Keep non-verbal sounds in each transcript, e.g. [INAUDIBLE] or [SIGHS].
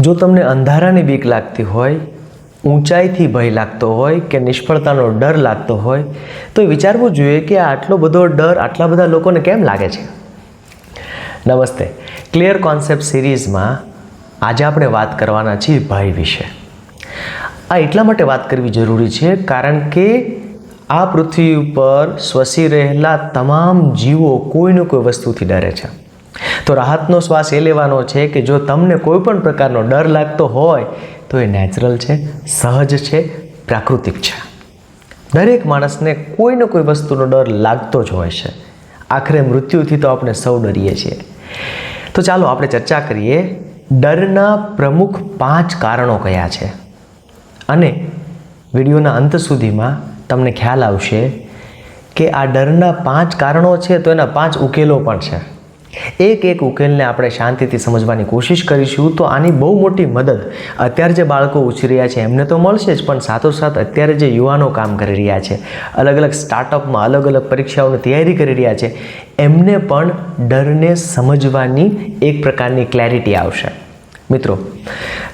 જો તમને અંધારાની બીક લાગતી હોય, ઊંચાઈથી ભય લાગતો હોય કે નિષ્ફળતાનો ડર લાગતો હોય, તો એ વિચારવું જોઈએ કે આટલો બધો ડર આટલા બધા લોકોને કેમ લાગે છે? નમસ્તે. ક્લિયર કોન્સેપ્ટ સિરીઝમાં આજે આપણે વાત કરવાના છીએ ભય વિશે. આ એટલા માટે વાત કરવી જરૂરી છે કારણ કે આ પૃથ્વી ઉપર શ્વસી રહેલા તમામ જીવો કોઈને કોઈ વસ્તુથી ડરે છે. તો રાહતનો શ્વાસ એ લેવાનો છે કે જો તમને કોઈ પણ પ્રકારનો ડર લાગતો હોય, તો એ નેચરલ છે, સહજ છે, પ્રાકૃતિક છે. દરેક માણસને કોઈને કોઈ વસ્તુનો ડર લાગતો જ હોય છે. આખરે મૃત્યુથી તો આપણે સૌ ડરીએ છીએ. તો ચાલો આપણે ચર્ચા કરીએ, ડરના પ્રમુખ પાંચ કારણો કયા છે? અને વિડીયોના અંત સુધીમાં તમને ખ્યાલ આવશે કે આ ડરના પાંચ કારણો છે તો એના પાંચ ઉકેલો પણ છે. એક એક ઉકેલને આપણે શાંતિથી સમજવાની કોશિશ કરીશું તો આની બહુ મોટી મદદ અત્યારે જે બાળકો ઉછી રહ્યા છે, એમને તો મળશે જ, પણ સાથોસાથ અત્યારે જે યુવાનો કામ કરી રહ્યા છે અલગ અલગ સ્ટાર્ટઅપમાં અલગ અલગ પરીક્ષાઓની તૈયારી કરી રહ્યા છે, એમને પણ ડરને સમજવાની એક પ્રકારની ક્લેરિટી આવશે. મિત્રો,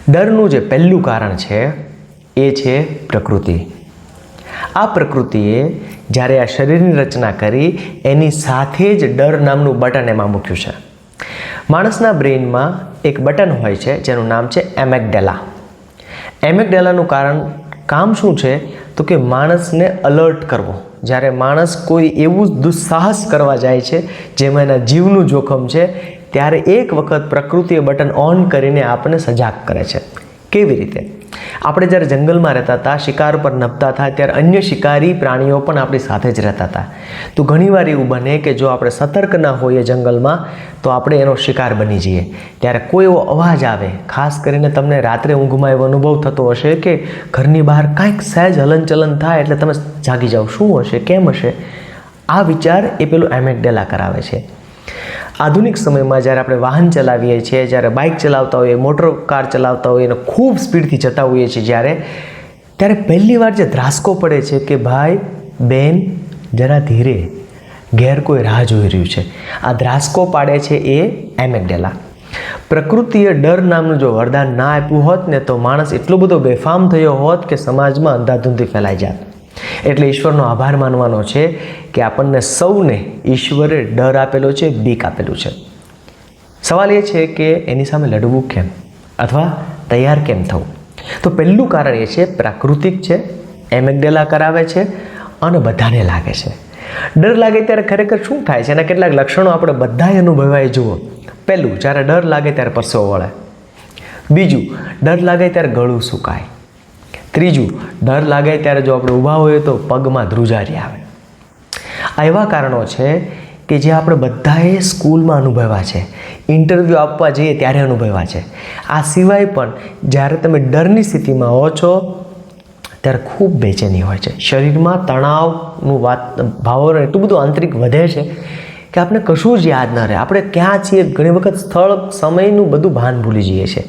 ડરનું જે પહેલું કારણ છે, એ છે પ્રકૃતિ. આ પ્રકૃતિએ જ્યારે આ શરીરની રચના કરી, એની સાથે જ ડર નામનું બટન એમાં મૂક્યું છે. માણસના બ્રેઇનમાં એક બટન હોય છે, જેનું નામ છે એમેકડેલા એમેકડેલાનું કારણ કામ શું છે? તો કે માણસને અલર્ટ કરવો. જ્યારે માણસ કોઈ એવું દુસ્સાહસ કરવા જાય છે, જેમાં એના જીવનું જોખમ છે, ત્યારે એક વખત પ્રકૃતિએ બટન ઓન કરીને આપણને સજાગ કરે છે. કેવી રીતે? આપણે જ્યારે જંગલમાં રહેતા હતા, શિકાર પર નભતા હતા, ત્યારે અન્ય શિકારી પ્રાણીઓ પણ આપણી સાથે જ રહેતા હતા. તો ઘણીવાર એવું બને કે જો આપણે સતર્ક ના હોઈએ જંગલમાં, તો આપણે એનો શિકાર બની જઈએ. ત્યારે કોઈ એવો અવાજ આવે, ખાસ કરીને તમને રાત્રે ઊંઘમાં એવો અનુભવ થતો હશે કે ઘરની બહાર કાંઈક સહેજ હલનચલન થાય એટલે તમે જાગી જાઓ. શું હશે? કેમ હશે? આ વિચાર એ પેલું એમેકડેલા કરાવે છે. આધુનિક સમયમાં જ્યારે આપણે વાહન ચલાવીએ છીએ, જ્યારે બાઇક ચલાવતા હોઈએ, મોટર કાર ચલાવતા હોઈએ અને ખૂબ સ્પીડથી જતા હોઈએ છીએ જ્યારે, ત્યારે પહેલી વાર જે ધ્રાસકો પડે છે કે ભાઈ, બેન, જરા ધીરે, ઘેર કોઈ રાહ જોઈ રહ્યું છે. આ ધ્રાસકો પાડે છે એ એમેકડેલા પ્રકૃતિએ ડર નામનું જો વરદાન ના આપ્યું હોત ને તો માણસ એટલો બધો બેફામ થયો હોત કે સમાજમાં અંધાધૂંધી ફેલાઈ જાત. એટલે ઈશ્વરનો આભાર માનવાનો છે કે આપણને સૌને ઈશ્વરે ડર આપેલો છે, બીક આપેલું છે. સવાલ એ છે કે એની સામે લડવું કેમ? અથવા તૈયાર કેમ થવું? તો પહેલું કારણ એ છે, પ્રાકૃતિક છે, એમેગડેલા કરાવે છે અને બધાને લાગે છે. ડર લાગે ત્યારે ખરેખર શું થાય છે? એના કેટલાક લક્ષણો આપણે બધાએ અનુભવાય જુઓ. પહેલું, જ્યારે ડર લાગે ત્યારે પરસેવો વળે. બીજું, ડર લાગે ત્યારે ગળું સુકાય. ત્રીજું, ડર લાગે ત્યારે જો આપણે ઊભા હોઈએ તો પગમાં ધ્રુજારી આવે. આ એવા કારણો છે કે જે આપણે બધાએ સ્કૂલમાં અનુભવ્યા છે. ઇન્ટરવ્યૂ આપવા જઈએ ત્યારે અનુભવ્યા છે. આ સિવાય પણ જ્યારે તમે ડરની સ્થિતિમાં હો છો, ત્યારે ખૂબ બેચેની હોય છે. શરીરમાં તણાવનું વાત, ભાવોને એટલું બધું આંતરિક વધે છે કે આપણે કશું જ યાદ ન રહે. આપણે ક્યાં છીએ, ઘણી વખત સ્થળ, સમયનું બધું ભાન ભૂલી જઈએ છીએ.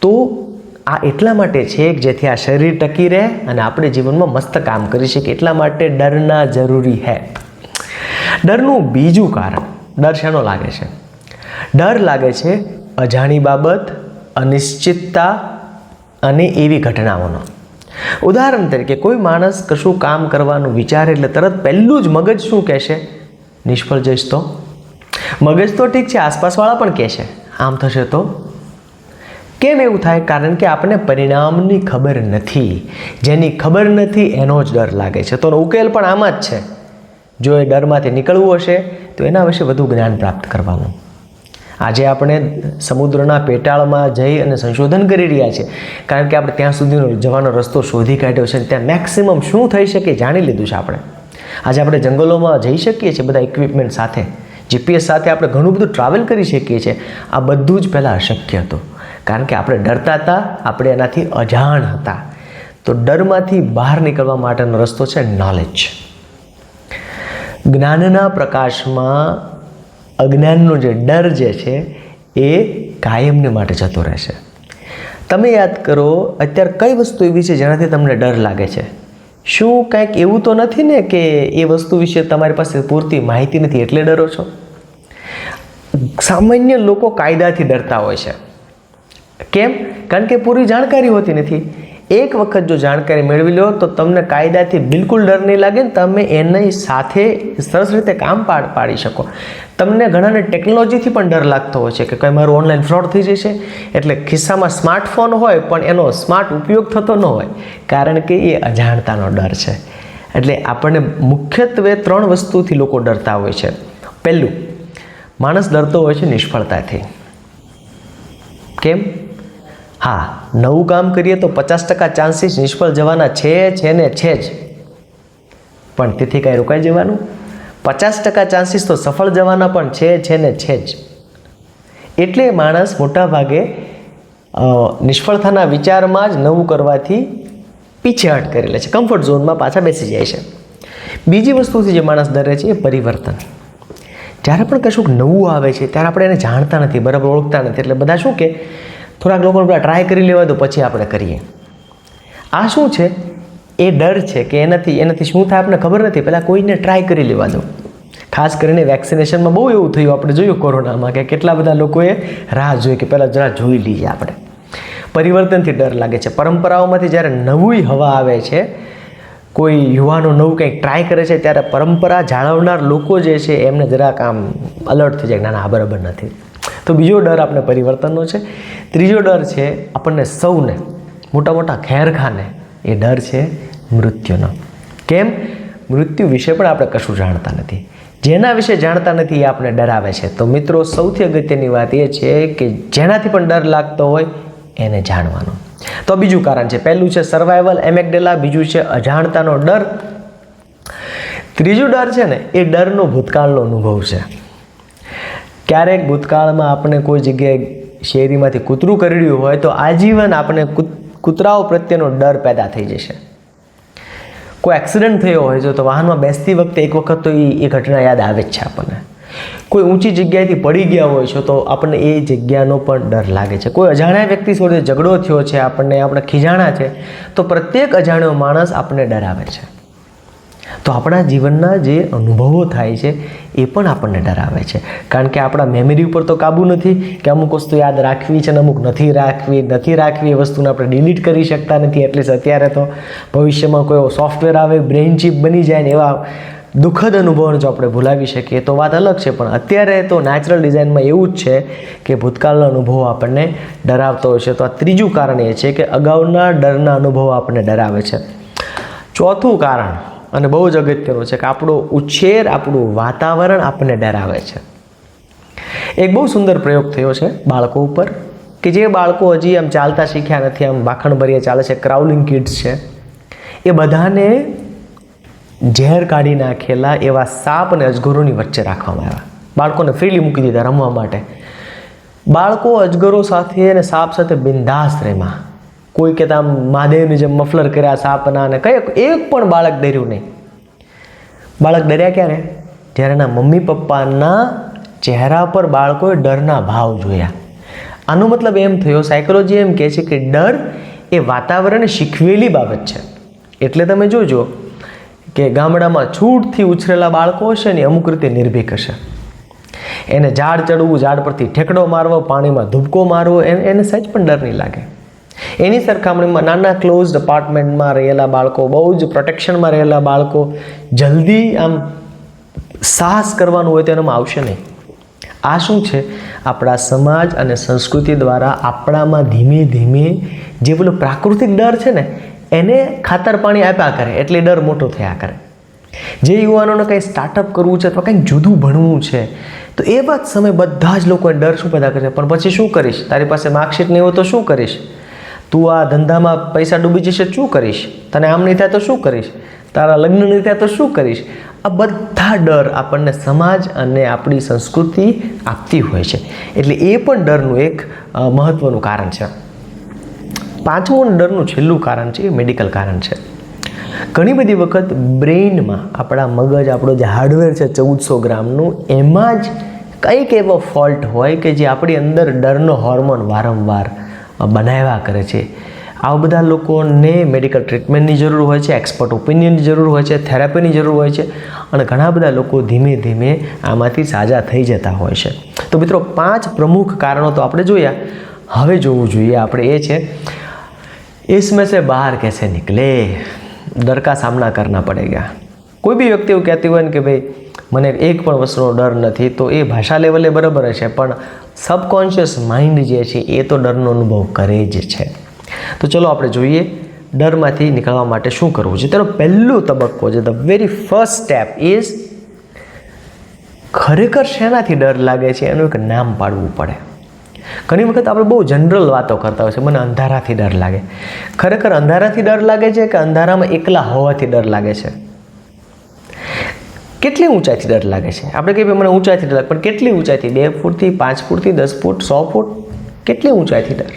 તો આ એટલા માટે છે કે જેથી આ શરીર ટકી રહે અને આપણે જીવનમાં મસ્ત કામ કરી શકીએ. એટલા માટે ડરના જરૂરી હે. ડરનું બીજું કારણ ડર શેનો લાગે છે? ડર લાગે છે અજાણી બાબત, અનિશ્ચિતતા અને એવી ઘટનાઓનો. ઉદાહરણ તરીકે, કોઈ માણસ કશું કામ કરવાનું વિચારે એટલે તરત પહેલું જ મગજ શું કહેશે? નિષ્ફળ જઈશ તો? મગજ તો ઠીક છે, આસપાસવાળા પણ કહેશે. આમ થશે તો? કેમ એવું થાય? કારણ કે આપણને પરિણામની ખબર નથી. જેની ખબર નથી એનો જ ડર લાગે છે. તો ઉકેલ પણ આમાં જ છે. જો એ ડરમાંથી નીકળવું હશે, તો એના વિશે વધુ જ્ઞાન પ્રાપ્ત કરવાનું. આજે આપણે સમુદ્રના પેટાળમાં જઈ અને સંશોધન કરી રહ્યા છે કારણ કે આપણે ત્યાં સુધીનો જવાનો રસ્તો શોધી કાઢ્યો છે ત્યાં મેક્સિમમ શું થઈ શકે જાણી લીધું છે આપણે. આજે આપણે જંગલોમાં જઈ શકીએ છીએ બધા ઇક્વિપમેન્ટ સાથે. જીપીએસ સાથે આપણે ઘણું બધું ટ્રાવેલ કરી શકીએ છીએ. આ બધું જ પહેલાં અશક્ય હતું. કારણ કે આપણે ડરતા હતા, આપણે એનાથી અજાણ હતા. તો ડરમાંથી બહાર નીકળવા માટેનો રસ્તો છે નોલેજ જ્ઞાનના પ્રકાશમાં અજ્ઞાનનો જે ડર જે છે, એ કાયમને માટે જતો રહેશે તમે યાદ કરો, અત્યારે કઈ વસ્તુ એવી છે જેનાથી તમને ડર લાગે છે? શું કંઈક એવું તો નથી ને કે એ વસ્તુ વિશે તમારી પાસે પૂરતી માહિતી નથી એટલે ડરો છો? સામાન્ય લોકો કાયદાથી ડરતા હોય છે. કેમ? કારણ કે પૂરી જાણકારી હોતી નથી. એક વખત જો જાણકારી મેળવી લો, તો તમને કાયદાથી બિલકુલ ડર નહીં લાગે ને તમે એની સાથે સરસ રીતે કામ પાડ પાડી શકો. તમને ઘણાને ટેકનોલોજીથી પણ ડર લાગતો હોય છે કે કંઈ મારું ઓનલાઈન ફ્રોડ થઈ જશે. એટલે ખિસ્સામાં સ્માર્ટફોન હોય, પણ એનો સ્માર્ટ ઉપયોગ થતો ન હોય, કારણ કે એ અજાણતાનો ડર છે. એટલે આપણને મુખ્યત્વે ત્રણ વસ્તુથી લોકો ડરતા હોય છે. પહેલું, માણસ ડરતો હોય છે નિષ્ફળતાથી. કેમ? હા, નવું કામ કરીએ તો પચાસ ટકા ચાન્સીસ નિષ્ફળ જવાના છે છે ને છે જ. પણ તેથી કાંઈ રોકાઈ જવાનું? પચાસ ટકા ચાન્સીસ તો સફળ જવાના પણ છે છે ને છે જ. એટલે માણસ મોટા ભાગે નિષ્ફળતાના વિચારમાં જ નવું કરવાથી પીછેહટ કરી લે છે. કમ્ફર્ટ ઝોનમાં પાછા બેસી જાય છે. બીજી વસ્તુથી જે માણસ ડરે છે એ પરિવર્તન. જ્યારે પણ કશુંક નવું આવે છે, ત્યારે આપણે એને જાણતા નથી, બરાબર ઓળખતા નથી. એટલે બધા શું કે થોડાક લોકોને પેલા ટ્રાય કરી લેવા દો, પછી આપણે કરીએ. આ શું છે? એ ડર છે કે એનાથી એનાથી શું થાય આપણને ખબર નથી. પહેલાં કોઈને ટ્રાય કરી લેવા દો. ખાસ કરીને વેક્સિનેશનમાં બહુ એવું થયું, આપણે જોયું કોરોનામાં કે કેટલા બધા લોકોએ રાહ જોઈ કે પહેલાં જરા જોઈ લઈએ આપણે. પરિવર્તનથી ડર લાગે છે. પરંપરાઓમાંથી જ્યારે નવી હવા આવે છે, કોઈ યુવાનો નવું કંઈક ટ્રાય કરે છે, ત્યારે પરંપરા જાળવનાર લોકો જે છે, એમને જરાક આમ અલર્ટ થઈ જાય ના ના બરાબર નથી. તો બીજો ડર આપણે પરિવર્તનનો છે. ત્રીજો ડર છે આપણને સૌને મોટા મોટા ખેરખાને, એ ડર છે મૃત્યુનો. કેમ? મૃત્યુ વિશે પણ આપણે કશું જાણતા નથી. જેના વિશે જાણતા નથી એ આપણે ડરાવે છે. તો મિત્રો, સૌથી અગત્યની વાત એ છે કે જેનાથી પણ ડર લાગતો હોય એને જાણવાનો. તો બીજું કારણ છે. પહેલું છે સર્વાઈવલ એમેકડેલા બીજું છે અજાણતાનો ડર. ત્રીજું ડર છે ને, એ ડરનો ભૂતકાળનો અનુભવ છે. ક્યારેક ભૂતકાળમાં આપણે કોઈ જગ્યાએ શેરીમાંથી કૂતરું કરડ્યું હોય તો આજીવન આપણે કૂત- કૂતરાઓ પ્રત્યેનો ડર પેદા થઈ જશે. કોઈ એક્સિડન્ટ થયો હોય છે તો વાહનમાં બેસતી વખતે એક વખત તો એ ઘટના યાદ આવે જ છે આપણને. કોઈ ઊંચી જગ્યાએથી પડી ગયા હોય છે તો આપણને એ જગ્યાનો પણ ડર લાગે છે. કોઈ અજાણ્યા વ્યક્તિ સાથે ઝઘડો થયો છે આપણને, આપણે ખીજાણા છે તો પ્રત્યેક અજાણ્યો માણસ આપણને ડરાવે છે. તો આપણા જીવનના જે અનુભવો થાય છે, એ પણ આપણને ડરાવે છે. કારણ કે આપણા મેમરી ઉપર તો કાબુ નથી કે અમુક વસ્તુ યાદ રાખવી છે ને અમુક નથી રાખવી નથી રાખવી એ વસ્તુને આપણે ડિલીટ કરી શકતા નથી એટલીસ્ટ અત્યારે તો ભવિષ્યમાં કોઈ સોફ્ટવેર આવે બ્રેઇન ચીપ બની જાય ને એવા દુઃખદ અનુભવને જો આપણે ભૂલાવી શકીએ, તો વાત અલગ છે. પણ અત્યારે તો નેચરલ ડિઝાઇનમાં એવું જ છે કે ભૂતકાળનો અનુભવ આપણને ડરાવતો હોય છે. તો આ ત્રીજું કારણ એ છે કે અગાઉના ડરના અનુભવો આપણને ડરાવે છે. ચોથું કારણ અને બહુ જ અગત્યનું છે કે આપણો ઉછેર, આપણું વાતાવરણ આપણને ડરાવે છે. એક બહુ સુંદર પ્રયોગ થયો છે બાળકો ઉપર, કે જે બાળકો હજી આમ ચાલતા શીખ્યા નથી, આમ બાખણ ભરીએ ચાલે છે, ક્રાઉલિંગ કિડ્સ છે, એ બધાને ઝેર કાઢી નાખેલા એવા સાપ અને અજગરોની વચ્ચે રાખવામાં આવ્યા. બાળકોને ફ્રીલી મૂકી દીધા રમવા માટે. બાળકો અજગરો સાથે અને સાપ સાથે બિંદાસ રેમાં કોઈ કહેતા આમ મહાદેવની જેમ મફલર કર્યા, સાપના અને કઈ એક પણ બાળક ડર્યું નહીં. બાળક ડર્યા ક્યારે? જ્યારે એના મમ્મી પપ્પાના ચહેરા પર બાળકોએ ડરના ભાવ જોયા. આનો મતલબ એમ થયો સાયકોલોજી એમ કહે છે કે ડર એ વાતાવરણ શીખવેલી બાબત છે. એટલે તમે જોજો કે ગામડામાં છૂટથી ઉછરેલા બાળકો હશે ને અમુક રીતે નિર્ભીક હશે. એને ઝાડ ચડવું, ઝાડ પરથી ઠેકડો મારવો, પાણીમાં ધૂબકો મારવો એને સહેજ પણ ડર નહીં લાગે. એની સરખામણીમાં નાના ક્લોઝ અપાર્ટમેન્ટમાં રહેલા બાળકો, બહુ જ પ્રોટેક્શનમાં રહેલા બાળકો, જલ્દી આમ સાહસ કરવાનું હોય તો એનામાં આવશે નહીં. આ શું છે? આપણા સમાજ અને સંસ્કૃતિ દ્વારા આપણામાં ધીમે ધીમે જે પેલો પ્રાકૃતિક ડર છે ને, એને ખાતર પાણી આપ્યા કરે, એટલે ડર મોટો થયા કરે. જે યુવાનોને કંઈ સ્ટાર્ટઅપ કરવું છે અથવા કંઈક જુદું ભણવું છે, તો એ વાત સમય બધા જ લોકોએ ડર શું પેદા કરે પણ પછી શું કરીશ? તારી પાસે માર્કશીટ નહીં હોય તો શું કરીશ? તું આ ધંધામાં પૈસા ડૂબી જશે, શું કરીશ? તને આમ નહીં થાય તો શું કરીશ? તારા લગ્ન નહીં થાય તો શું કરીશ? આ બધા ડર આપણને સમાજ અને આપણી સંસ્કૃતિ આપતી હોય છે. એટલે એ પણ ડરનું એક મહત્ત્વનું કારણ છે. પાંચમું ડરનું છેલ્લું કારણ છે એ મેડિકલ કારણ છે. ઘણી બધી વખત બ્રેઇનમાં આપણા મગજ, આપણો જે હાર્ડવેર છે ચૌદસો ગ્રામનું, એમાં જ કંઈક એવો ફોલ્ટ હોય કે જે આપણી અંદર ડરનો હોર્મોન વારંવાર બનાવ્યા કરે છે. આવા બધા લોકોને મેડિકલ ટ્રીટમેન્ટની જરૂર હોય છે એક્સપર્ટ ઓપિનિયનની જરૂર હોય છે થેરાપીની જરૂર હોય છે અને ઘણા બધા લોકો ધીમે ધીમે આમાંથી સાજા થઈ જતા હોય છે. તો મિત્રો, પાંચ પ્રમુખ કારણો તો આપણે જોયા. હવે જોવું જોઈએ આપણે એ છે ઇસમે સે બહાર કેસે નીકળે? ડરકા સામના કરના પડે ગયા. કોઈ બી વ્યક્તિ એવું કહેતી હોય ને કે, ભાઈ, મને એક પણ વસ્તુનો ડર નથી. તો એ ભાષા લેવલે બરાબર હશે, પણ સબકોન્શિયસ માઇન્ડ જે છે એ તો ડરનો અનુભવ કરે જ છે. તો ચલો આપણે જોઈએ ડરમાંથી નીકળવા માટે શું કરવું છે. તેનો પહેલો તબક્કો છે the very first step is ખરેખર શેનાથી ડર લાગે છે એનું એક નામ પાડવું પડે. ઘણી વખત આપણે બહુ જનરલ વાતો કરતા હોય છે, મને અંધારાથી ડર લાગે. ખરેખર અંધારાથી ડર લાગે છે કે અંધારામાં એકલા હોવાથી ડર લાગે છે? કેટલી ઊંચાઈથી ડર લાગે છે? આપણે કહીએ મને ઊંચાઈથી ડર લાગે, પણ કેટલી ઊંચાઈથી? બે ફૂટથી, પાંચ ફૂટથી, દસ ફૂટ, સો ફૂટ? કેટલી ઊંચાઈથી ડર?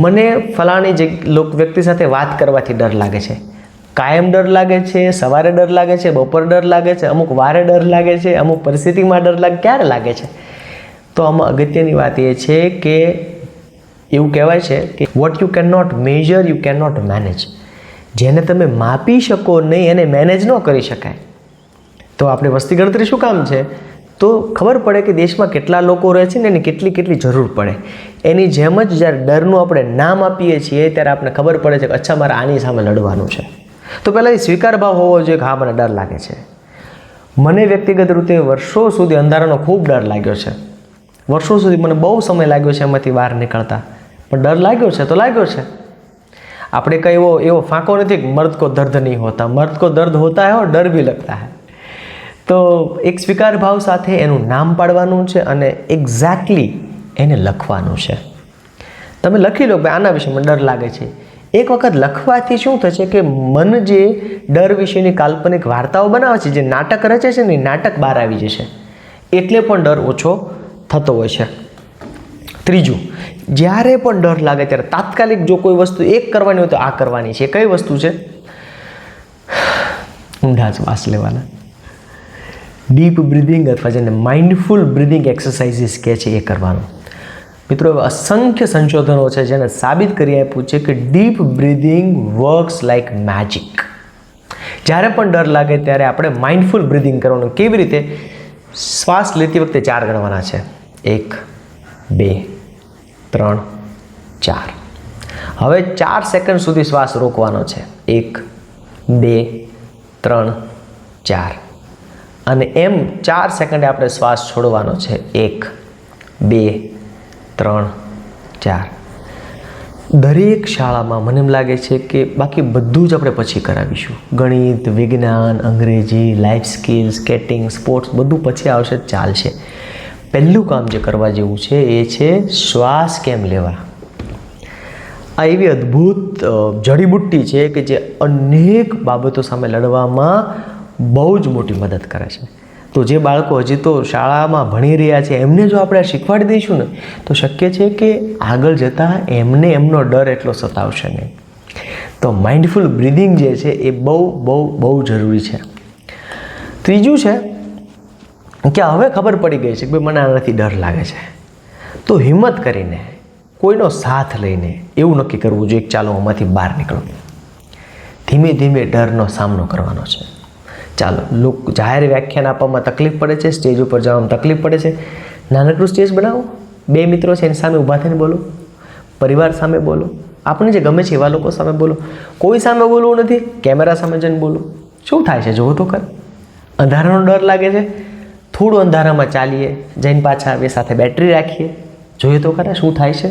મને ફલાણી જગ્યા લોક, વ્યક્તિ સાથે વાત કરવાથી ડર લાગે છે. કાયમ ડર લાગે છે, સવારે ડર લાગે છે, બપોર ડર લાગે છે, અમુક વારે ડર લાગે છે, અમુક પરિસ્થિતિમાં ડર લાગે, ક્યારે લાગે છે? તો આમાં અગત્યની વાત એ છે કે, એવું કહેવાય છે કે what you can not measure you can not manage જેને તમે માપી શકો નહીં, એને મેનેજ ન કરી શકાય. તો આપણે વસ્તી ગણતરી શું કામ છે? તો ખબર પડે કે દેશમાં કેટલા લોકો રહે છે ને એની કેટલી કેટલી જરૂર પડે. એની જેમ જ જ્યારે ડરનું આપણે નામ આપીએ છીએ ત્યારે આપણે ખબર પડે છે કે અચ્છા, મારે આની સામે લડવાનું છે. તો પહેલાં એ સ્વીકાર ભાવ હોવો જોઈએ કે હા, મને ડર લાગે છે. મને વ્યક્તિગત રીતે વર્ષો સુધી અંધારાનો ખૂબ ડર લાગ્યો છે. વર્ષો સુધી મને બહુ સમય લાગ્યો છે એમાંથી બહાર નીકળતા. પણ ડર લાગ્યો છે તો લાગ્યો છે. આપણે કંઈ એવો એવો ફાંકો નથી કે મર્દ કો દર્દ નહીં હોતા. મર્દ કો દર્દ હોતા હોય ડર ભી લગતા હૈ. તો એક સ્વીકાર ભાવ સાથે એનું નામ પાડવાનું છે અને એક્ઝેક્ટલી એને લખવાનું છે. તમે લખી લો કે આના વિશે મને ડર લાગે છે. એક વખત લખવાથી શું થશે કે મન જે ડર વિશેની કાલ્પનિક વાર્તાઓ બનાવે છે, જે નાટક રચે છે ને નાટક બહાર આવી જશે. એટલે પણ ડર ઓછો થતો હોય છે. ત્રીજું, જ્યારે પણ ડર લાગે ત્યારે તાત્કાલિક જો કોઈ વસ્તુ એક કરવાની હોય તો આ કરવાની છે. કઈ વસ્તુ છે? [SIGHS] ઊંડા શ્વાસ લેવાના. ડીપ બ્રિધિંગ અથવા જેને માઇન્ડફુલ બ્રિધિંગ એક્સરસાઇઝીસ કહે છે એ કરવાનું. મિત્રો, એવા અસંખ્ય સંશોધનો છે જેને સાબિત કરી આપ્યું છે કે deep breathing works like magic. જ્યારે પણ ડર લાગે ત્યારે આપણે માઇન્ડફુલ બ્રિધિંગ કરવાનું. કેવી રીતે? શ્વાસ લેતી વખતે ચાર ગણવાના છે. એક, બે, ત્રણ, ચાર. હવે ચાર સેકન્ડ સુધી શ્વાસ રોકવાનો છે. એક, બે, ત્રણ, ચાર. અને એમ ચાર સેકન્ડે આપણે શ્વાસ છોડવાનો છે. એક, બે, ત્રણ, ચાર. દરેક શાળામાં મને એમ લાગે છે કે બાકી બધું જ આપણે પછી કરાવીશું. ગણિત, વિજ્ઞાન, અંગ્રેજી લાઈફ સ્કિલ સ્કેટિંગ સ્પોર્ટ્સ બધું પછી આવશે, ચાલશે. પહેલું કામ જે કરવા જેવું છે એ છે શ્વાસ કેમ લેવા? આ એવી અદ્ભુત જડીબુટ્ટી છે કે જે અનેક બાબતો સામે લડવામાં બહુ જ મોટી મદદ કરે છે. તો જે બાળકો હજી તો શાળામાં ભણી રહ્યા છે, એમને જો આપણે શીખવાડી દઈશું ને, તો શક્ય છે કે આગળ જતાં એમને એમનો ડર એટલો સતાવશે નહીં. તો માઇન્ડફુલ બ્રિધિંગ જે છે, એ બહુ બહુ બહુ જરૂરી છે. ત્રીજું છે કે હવે ખબર પડી ગઈ છે કે મને આનાથી ડર લાગે છે. તો હિંમત કરીને, કોઈનો સાથ લઈને એવું નક્કી કરવું જોઈએ ચાલો આમાંથી બહાર નીકળો. ધીમે ધીમે ડરનો સામનો કરવાનો છે. ચાલો લોક જાહેર વ્યાખ્યાન આપવામાં તકલીફ પડે છે સ્ટેજ ઉપર જવામાં તકલીફ પડે છે. નાનકડું સ્ટેજ બનાવો. બે મિત્રો છે, એની સામે ઊભા થઈને બોલો. પરિવાર સામે બોલો. આપણને જે ગમે છે, એવા લોકો સામે બોલો. કોઈ સામે બોલવું નથી, કેમેરા સામે જઈને બોલો. શું થાય છે, જોવો તો કર અંધારાનો ડર લાગે છે. થોડું અંધારામાં ચાલીએ, જઈને પાછા આવીએ, સાથે બેટરી રાખીએ. જોઈએ તો ખરા, શું થાય છે?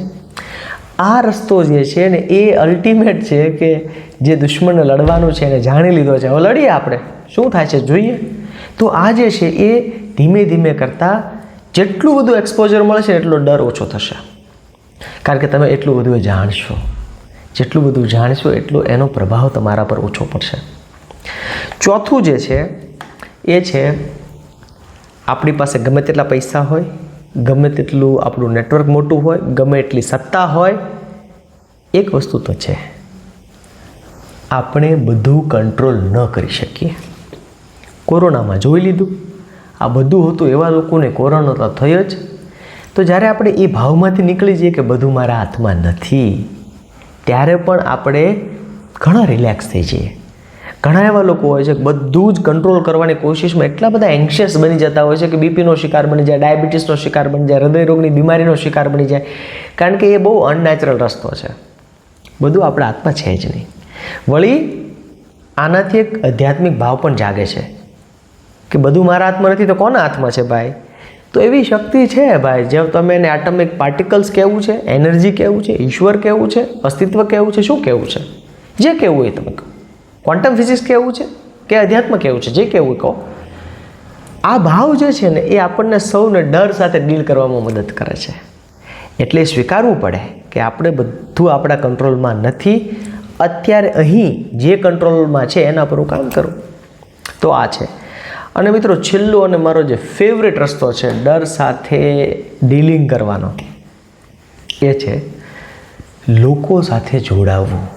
આ રસ્તો જે છે ને, એ અલ્ટિમેટ છે કે જે દુશ્મનને લડવાનું છે એને જાણી લીધો છે. હવે લડીએ આપણે. શું થાય છે? જોઈએ. તો આ જે છે એ ધીમે ધીમે કરતાં જેટલું બધું એક્સપોઝર મળશે એટલો ડર ઓછો થશે. કારણ કે તમે એટલું બધું જાણશો. જેટલું બધું જાણશો એટલો એનો પ્રભાવ તમારા પર ઓછો પડશે. ચોથું જે છે, એ છે આપણી પાસે ગમે તેટલા પૈસા હોય ગમે તેટલું આપણું નેટવર્ક મોટું હોય, ગમે એટલી સત્તા હોય, એક વસ્તુ તો છે. આપણે બધું કંટ્રોલ ન કરી શકીએ. કોરોનામાં જોઈ લીધું. આ બધું હતું એવા લોકોને કોરોના તો થયો જ. તો જ્યારે આપણે એ ભાવમાંથી નીકળી જઈએ કે બધું મારા હાથમાં નથી, ત્યારે પણ આપણે ઘણા રિલેક્સ થઈ જઈએ. ઘણા એવા લોકો હોય છે કે બધું જ કંટ્રોલ કરવાની કોશિશમાં એટલા બધા એન્શિયસ બની જતા હોય છે કે બીપીનો શિકાર બની જાય ડાયાબિટીસનો શિકાર બની જાય હૃદયરોગની બીમારીનો શિકાર બની જાય. કારણ કે એ બહુ અનનેચરલ રસ્તો છે. બધું આપણા હાથમાં છે જ નહીં. વળી આનાથી એક આધ્યાત્મિક ભાવ પણ જાગે છે કે બધું મારા હાથમાં નથી તો કોના હાથમાં છે ભાઈ? તો એવી શક્તિ છે ભાઈ. જે તમે એને એટમિક પાર્ટિકલ્સ કહેવું છે એનર્જી કહેવું છે, ઈશ્વર કહેવું છે, અસ્તિત્વ કહેવું છે, શું કહેવું છે? જે કહેવું હોય તમે કહો. ક્વોન્ટમ ફિઝિક્સ કેવું છે કે અધ્યાત્મ કેવું છે? જે કેવું કહો. આ ભાવ જે છે ને, એ આપણને સૌને ડર સાથે ડીલ કરવામાં મદદ કરે છે. એટલે સ્વીકારવું પડે કે આપણે બધું આપણા કંટ્રોલમાં નથી. અત્યારે અહીં જે કંટ્રોલમાં છે, એના પર હું કામ કરું. તો આ છે. અને મિત્રો, છેલ્લો અને મારો જે ફેવરેટ રસ્તો છે, ડર સાથે ડીલિંગ કરવાનો, એ છે લોકો સાથે જોડાવવું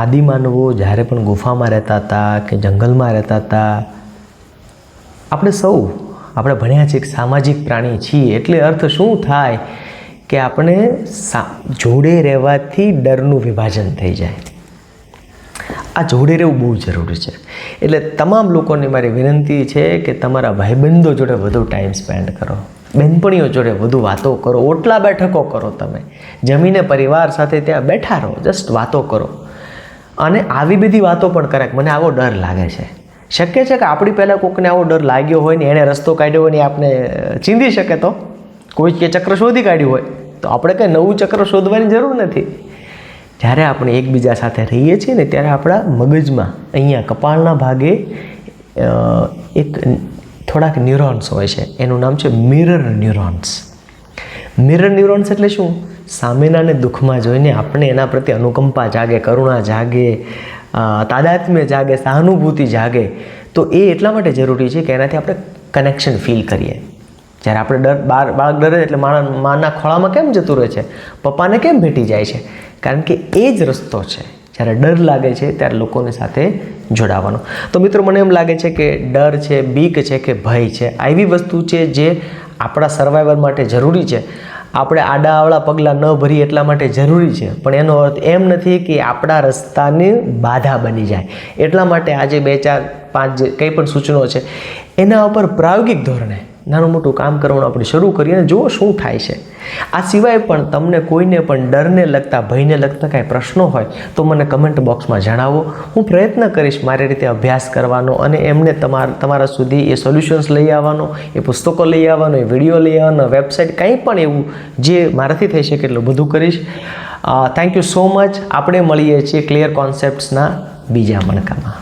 આદિમાનવો જ્યારે પણ ગુફામાં રહેતા હતા કે જંગલમાં રહેતા હતા, આપણે સૌ, આપણે ભણ્યા છીએ કે સામાજિક પ્રાણી છીએ, એટલે અર્થ શું થાય કે આપણે જોડે રહેવાથી ડરનું વિભાજન થઈ જાય. આ જોડે રહેવું બહુ જરૂરી છે. એટલે તમામ લોકોને મારી વિનંતી છે કે તમારા ભાઈબંધો જોડે વધુ ટાઈમ સ્પેન્ડ કરો. બહેનપણીઓ જોડે વધુ વાતો કરો. ઓટલા બેઠકો કરો તમે. જમીને પરિવાર સાથે ત્યાં બેઠા રહો. જસ્ટ વાતો કરો. અને આવી બધી વાતો પણ કરે મને આવો ડર લાગે છે. શક્ય છે કે આપણી પહેલાં કોઈકને આવો ડર લાગ્યો હોય ને એણે રસ્તો કાઢ્યો હોય ને આપણે ચીંધી શકે તો? કોઈ કે ચક્ર શોધી કાઢ્યું હોય. તો આપણે કંઈ નવું ચક્ર શોધવાની જરૂર નથી. જ્યારે આપણે એકબીજા સાથે રહીએ છીએ ને ત્યારે આપણા મગજમાં અહીંયા કપાળના ભાગે એક થોડાક ન્યુરોન્સ હોય છે. એનું નામ છે મિરર ન્યુરોન્સ મિરર ન્યુરોન્સ એટલે શું? સામેનાને દુઃખમાં જોઈને આપણે એના પ્રત્યે અનુકંપા જાગે, કરુણા જાગે તાદાત્મ્ય જાગે, સહાનુભૂતિ જાગે, તો એ એટલા માટે જરૂરી છે કે એનાથી આપણે કનેક્શન ફીલ કરીએ. જ્યારે આપણે ડર, બાર, બાળક ડરે એટલે માણસ માના ખોળામાં કેમ જતું રહે છે? પપ્પાને કેમ ભેટી જાય છે? કારણ કે એ જ રસ્તો છે. જ્યારે ડર લાગે છે ત્યારે લોકોની સાથે જોડાવાનો. તો મિત્રો, મને એમ લાગે છે કે ડર છે, બીક છે કે ભય છે, આવી વસ્તુ છે જે આપણા સર્વાઈવલ માટે જરૂરી છે. આપણે આડાઅવળા પગલાં ન ભરીએ એટલા માટે જરૂરી છે. પણ એનો અર્થ એમ નથી કે આપણા રસ્તાની બાધા બની જાય. એટલા માટે આજે બે ચાર પાંચ જે કંઈ પણ સૂચનો છે, એના ઉપર પ્રાયોગિક ધોરણે નાનું મોટું કામ કરવાનું આપણે શરૂ કરીએ અને જુઓ શું થાય છે. આ સિવાય પણ તમને કોઈને પણ ડરને લગતા, ભયને લગતા કાંઈ પ્રશ્નો હોય, તો મને કમેન્ટ બોક્સમાં જણાવો. હું પ્રયત્ન કરીશ મારી રીતે અભ્યાસ કરવાનો અને એમને તમારા તમારા સુધી એ સોલ્યુશન્સ લઈ આવવાનો, એ પુસ્તકો લઈ આવવાનો, એ વીડિયો લઈ આવવાનો, વેબસાઇટ કંઈ પણ એવું જે મારાથી થઈ શકે એટલું બધું કરીશ. થેન્ક યુ સો મચ આપણે મળીએ છીએ ક્લિયર કોન્સેપ્ટ્સના બીજા મણકામાં.